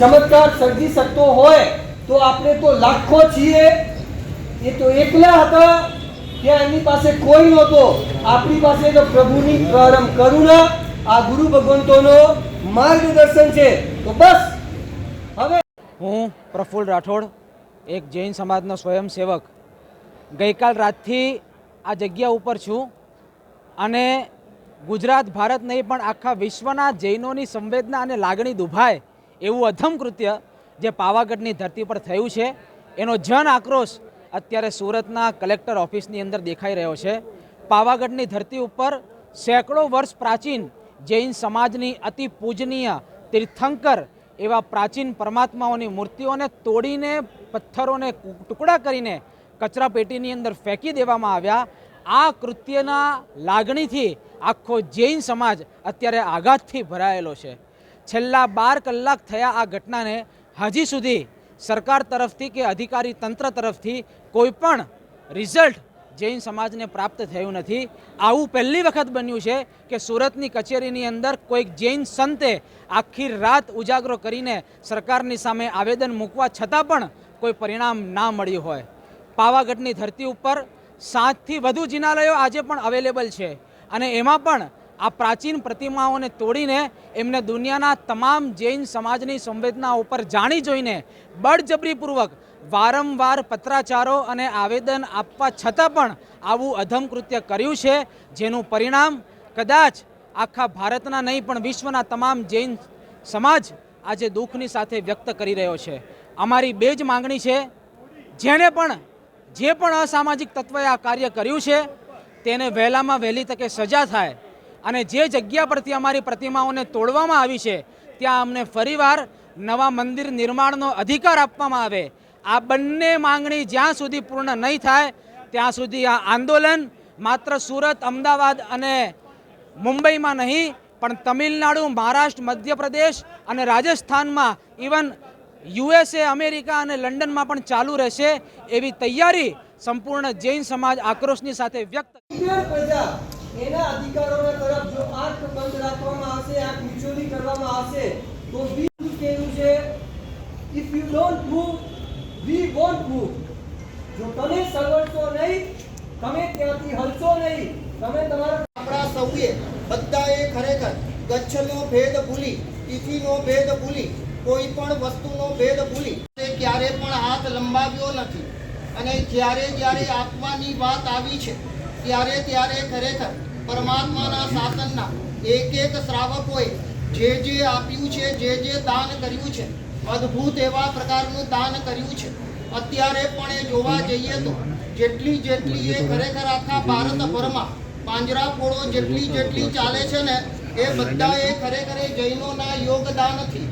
ચમત્કાર સર્જી શકતો હોય તો આપણે તો લાખો છીએ. એ તો એકલા હતા કે એમની પાસે કોઈ નહોતો. આપણી પાસે તો પ્રભુની પ્રારંભ કરુણા આ ગુરુ ભગવંતોનો માર્ગદર્શન છે. તો બસ. હવે હું પ્રફુલ્લ રાઠોડ, એક જૈન સમાજનો સ્વયંસેવક. ગઈકાલ રાતથી આ જગ્યા ઉપર છું અને ગુજરાત, ભારત નહીં પણ આખા વિશ્વના જૈનોની સંવેદના અને લાગણી દુભાય. એવું અધમ કૃત્ય જે પાવાગઢની ધરતી પર થયું છે, એનો જન આક્રોશ અત્યારે સુરતના કલેક્ટર ઓફિસની અંદર દેખાઈ રહ્યો છે. પાવાગઢની ધરતી ઉપર સેંકડો વર્ષ પ્રાચીન જૈન સમાજની અતિ પૂજનીય તીર્થંકર એવા પ્રાચીન પરમાત્માઓની મૂર્તિઓને તોડીને, પથ્થરોને ટુકડા કરીને કચરા પેટીની અંદર ફેંકી દેવામાં આવ્યા. આ કૃત્યના લાગણીથી આખો જૈન સમાજ અત્યારે આઘાતથી ભરાયેલો છે. છેલ્લા બાર કલાક થયા આ ઘટનાને હજી સુધી સરકાર તરફથી કે અધિકારી તંત્ર તરફથી કોઈ પણ રિઝલ્ટ જૈન સમાજને પ્રાપ્ત થયું નથી. આવું પહેલી વખત બન્યું છે કે સુરતની કચેરીની અંદર કોઈક જૈન સંતે આખી રાત ઉજાગરો કરીને સરકારની સામે આવેદન મૂકવા છતાં પણ કોઈ પરિણામ ના મળ્યું હોય. પાવાગઢની ધરતી ઉપર સાતથી વધુ જિનાલયો આજે પણ અવેલેબલ છે અને એમાં પણ આ પ્રાચીન પ્રતિમાઓને તોડીને એમને દુનિયાના તમામ જૈન સમાજની સંવેદના ઉપર જાણી જોઈને બળજબરીપૂર્વક વારંવાર પત્રાચારો અને આવેદન આપવા છતાં પણ આવું અધમ કૃત્ય કર્યું છે, જેનું પરિણામ કદાચ આખા ભારતના નહીં, પણ વિશ્વના તમામ જૈન સમાજ આજે દુઃખની સાથે વ્યક્ત કરી રહ્યો છે. અમારી બે જ માંગણી છે, જેણે પણ, જે પણ અસામાજિક તત્વએ આ કાર્ય કર્યું છે, તેને વહેલામાં વહેલી તકે સજા થાય. અને જે જગ્યા પરથી અમારી પ્રતિમાઓને તોડવામાં આવી છે, ત્યાં અમને ફરીવાર નવા મંદિર નિર્માણનો અધિકાર આપવામાં આવે. આ બંને માંગણી જ્યાં સુધી પૂર્ણ નહીં થાય, ત્યાં સુધી આ આંદોલન માત્ર સુરત, અમદાવાદ અને મુંબઈમાં નહીં, પણ તમિલનાડુ, મહારાષ્ટ્ર, મધ્યપ્રદેશ અને રાજસ્થાનમાં, ઇવન યુએસએ, અમેરિકા અને લંડનમાં પણ ચાલુ રહેશે એવી તૈયારી સંપૂર્ણ જૈન સમાજ આક્રોશની સાથે વ્યક્ત એના અધિકારોના તરફ જો આંખ બંધ રાખવામાં આવશે આંખ નીચોલી કરવામાં આવશે, તો બી કેવું છે? If you don't move we won't move જો તમે સલવડશો નહીં, તમે ત્યાંથી હલશો નહીં, તમે તમારા આપણા સૌએ બધાએ ખરેખર ગચ્છનો ભેદ ભૂલી, તિથિનો ભેદ ભૂલી કોઈ પણ વસ્તુનો ભેદ ભૂલી. ક્યારે પણ હાથ લંબાવ્યો નથી. અને જ્યારે જ્યારે આત્માની વાત આવી છે ત્યારે ત્યારે ખરેખર પરમાત્માના શાસનના એક એક શ્રાવકોએ જે જે આપ્યું છે, જે જે દાન કર્યું છે, અદ્ભુત એવા પ્રકારનું દાન કર્યું છે. અત્યારે પણ એ જોવા જઈએ તો જેટલી જેટલી એ ખરેખર આખા ભારતભરમાં પાંજરાપોળો જેટલી જેટલી ચાલે છે ને, એ બધા એ ખરેખર જૈનોના યોગદાનથી